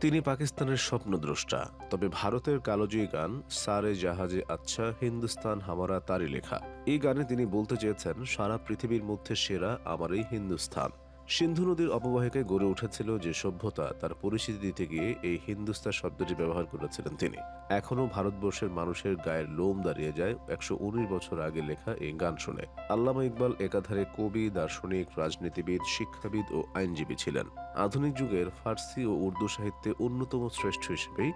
তিনি পাকিস্তানের স্বপ্নদ্রষ্টা। তবে ভারতের কালোজয়ী গান সারে জাহাজে আচ্ছা হিন্দুস্তান হামারা তারই লেখা। এই গানে তিনি বলতে চেয়েছেন, সারা পৃথিবীর মধ্যে সেরা আমার এই হিন্দুস্তান সিন্ধু নদীর অববাহিকায় গড়ে উঠেছিল যে সভ্যতা, তার পরিচিতি দিতে গিয়ে এই হিন্দুস্তান শব্দটি ব্যবহার করেছিলেন তিনি। এখনও ভারতবর্ষের মানুষের গায়ের লোম দাঁড়িয়ে যায় একশো উনিশ বছর আগে লেখা এই গান শুনে। আল্লামা ইকবাল একাধারে কবি, দার্শনিক, রাজনীতিবিদ, শিক্ষাবিদ ও আইনজীবী ছিলেন। আধুনিক যুগের ফার্সি ও উর্দু সাহিত্যে অন্যতম শ্রেষ্ঠ হিসেবেই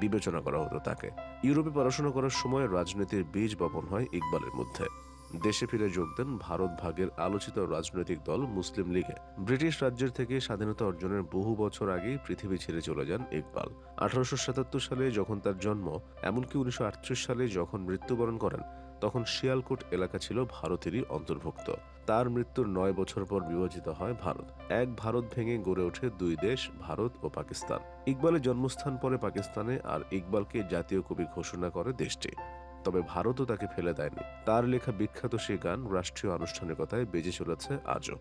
বিবেচনা করা হতো তাকে। ইউরোপে পড়াশোনা করার সময় রাজনীতির বীজ বপন হয় ইকবালের মধ্যে। দেশে ফিরে যোগ দেন ভারত ভাগের আলোচিত রাজনৈতিক দল মুসলিম লীগে। ব্রিটিশ রাজ্যের থেকে স্বাধীনতা অর্জনের বহু বছর আগেই পৃথিবী ছেড়ে চলে যান ইকবাল। আঠারোশো সাতাত্তর সালে যখন তার জন্ম, এমনকি উনিশশো আটত্রিশ সালে যখন মৃত্যুবরণ করেন, তখন শিয়ালকোট এলাকা ছিল ভারতেরই অন্তর্ভুক্ত। তার মৃত্যুর নয় বছর পর বিভাজিত হয় ভারত। এক ভারত ভেঙে গড়ে ওঠে দুই দেশ, ভারত ও পাকিস্তান। ইকবালের জন্মস্থান পরে পাকিস্তানে, আর ইকবালকে জাতীয় কবি ঘোষণা করে দেশটি। তবে ভারতও তাকে ফেলে দেয়নি। তার লেখা বিখ্যাত সে গান রাষ্ট্রীয় আনুষ্ঠানিকতায় বেজে চলেছে আজও।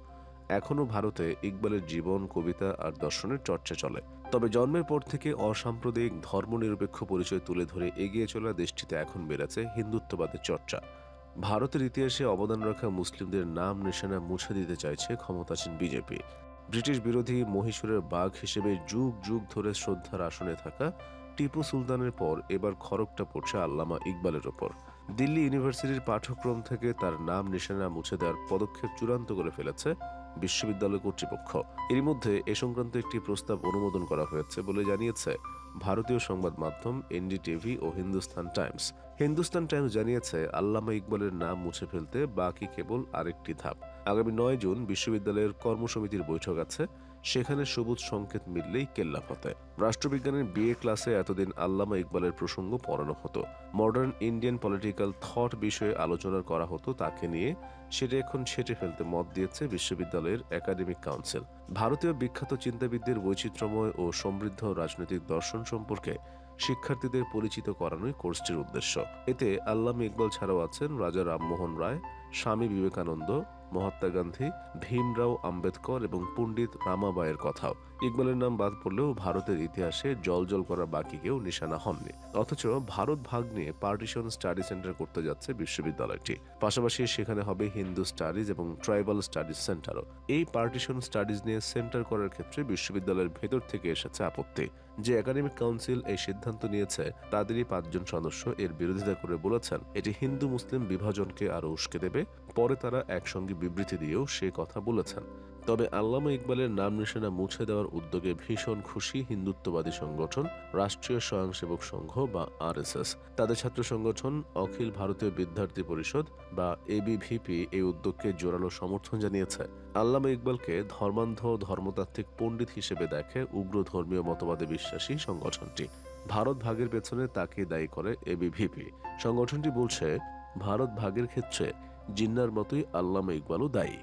এখনও ভারতে ইকবালের জীবন, কবিতা আর দর্শনের চর্চা চলে। তবে জন্মের পর থেকে অসাম্প্রদায়িক, ধর্মনিরপেক্ষ পরিচয় তুলে ধরে এগিয়ে চলা দেশটিতে এখন বেড়েছে হিন্দুত্ববাদের চর্চা। ভারতের ইতিহাসে অবদান রাখা মুসলিমদের নাম নিশানা মুছে দিতে চাইছে ক্ষমতাসীন বিজেপি। ব্রিটিশ বিরোধী মহীশূরের বাঘ হিসেবে যুগ যুগ ধরে শ্রদ্ধার আসনে থাকা টিপু সুলতানের পর এবার খড়গটা পড়ছে আল্লামা ইকবালের ওপর। দিল্লি ইউনিভার্সিটির পাঠ্যক্রম থেকে তার নাম নিশানা মুছে দেওয়ার পদক্ষেপ চূড়ান্ত করে ফেলেছে বিশ্ববিদ্যালয় কর্তৃপক্ষ। এরই মধ্যে এ সংক্রান্ত একটি প্রস্তাব অনুমোদন করা হয়েছে বলে জানিয়েছে ভারতীয় সংবাদ মাধ্যম এনডিটিভি ও হিন্দুস্তান টাইমস। হিন্দুস্তান টাইমস জানিয়েছে, আল্লামা ইকবালের নাম মুছে ফেলতে বাকি কেবল আরেকটি ধাপ। আগামী নয় জুন বিশ্ববিদ্যালয়ের কর্মসমিতির বৈঠক আছে। সেখানে সবুজ সংকেত মিললেই কেল্লা ফতে। রাষ্ট্রবিজ্ঞানের বিএ ক্লাসে এতদিন আল্লামা ইকবালের প্রসঙ্গ পড়ানো হতো। মডার্ন ইন্ডিয়ান পলিটিক্যাল থট বিষয়ে আলোচনা করা হতো তাকে নিয়ে। সেটা এখন ছেটে ফেলতে মত দিয়েছে বিশ্ববিদ্যালয়ের একাডেমিক কাউন্সিল ভারতীয় বিখ্যাত চিন্তাবিদদের বৈচিত্র্যময় ও সমৃদ্ধ রাজনৈতিক দর্শন সম্পর্কে শিক্ষার্থীদের পরিচিত করানোই কোর্সটির উদ্দেশ্য। এতে আল্লামা ইকবাল ছাড়াও আছেন রাজা রামমোহন রায়, স্বামী বিবেকানন্দ মহাত্মা গান্ধী, ভীমরাও আম্বেদকর এবং পণ্ডিত রামাবাইয়ের কথাও। ইকবালের নাম বাদ পড়লেও ভারতের ইতিহাসে জলজল করা বাকি কেউ নিশানা হননি। অথচ ভারত ভাগ নিয়ে পার্টিশন স্টাডি সেন্টার করতে যাচ্ছে বিশ্ববিদ্যালয়টি। পাশাপাশি সেখানে হবে হিন্দু স্টাডিজ এবং ট্রাইবাল স্টাডিজ সেন্টারও। এই পার্টিশন স্টাডিজ নিয়ে সেন্টার করার ক্ষেত্রে বিশ্ববিদ্যালয়ের ভেতর থেকে এসেছে আপত্তি। যে একাডেমিক কাউন্সিল এই সিদ্ধান্ত নিয়েছে, তাদেরই পাঁচজন সদস্য এর বিরোধিতা করে বলেছেন। এটি হিন্দু মুসলিম বিভাজনকে আরও উস্কে দেবে। পরে তারা একসঙ্গে বিবৃতি দিয়েও সে কথা বলেছেন। তবে আল্লামা ইকবালের নাম নিশানা মুছে দেওয়ার উদ্যোগে ভীষণ খুশি হিন্দুত্ববাদী সংগঠন, রাষ্ট্রীয় স্বয়ংসেবক সংঘ বা আরএসএস। তাদের ছাত্র সংগঠন অখিল ভারতীয় বিদ্যার্থী পরিষদ বা এবিভিপি এই উদ্যোগকে জোরালো সমর্থন জানিয়েছে। আল্লামা ইকবালকে ধর্মান্ধ, ধর্মতাত্ত্বিক পণ্ডিত হিসেবে দেখে উগ্র ধর্মীয় মতবাদে বিশ্বাসী সংগঠনটি। ভারত ভাগের পেছনে তাকে দায়ী করে এবিভিপি সংগঠনটি বলছে, ভারত ভাগের ক্ষেত্রে জিন্নার মতোই আল্লামা ইকবালও দায়ী।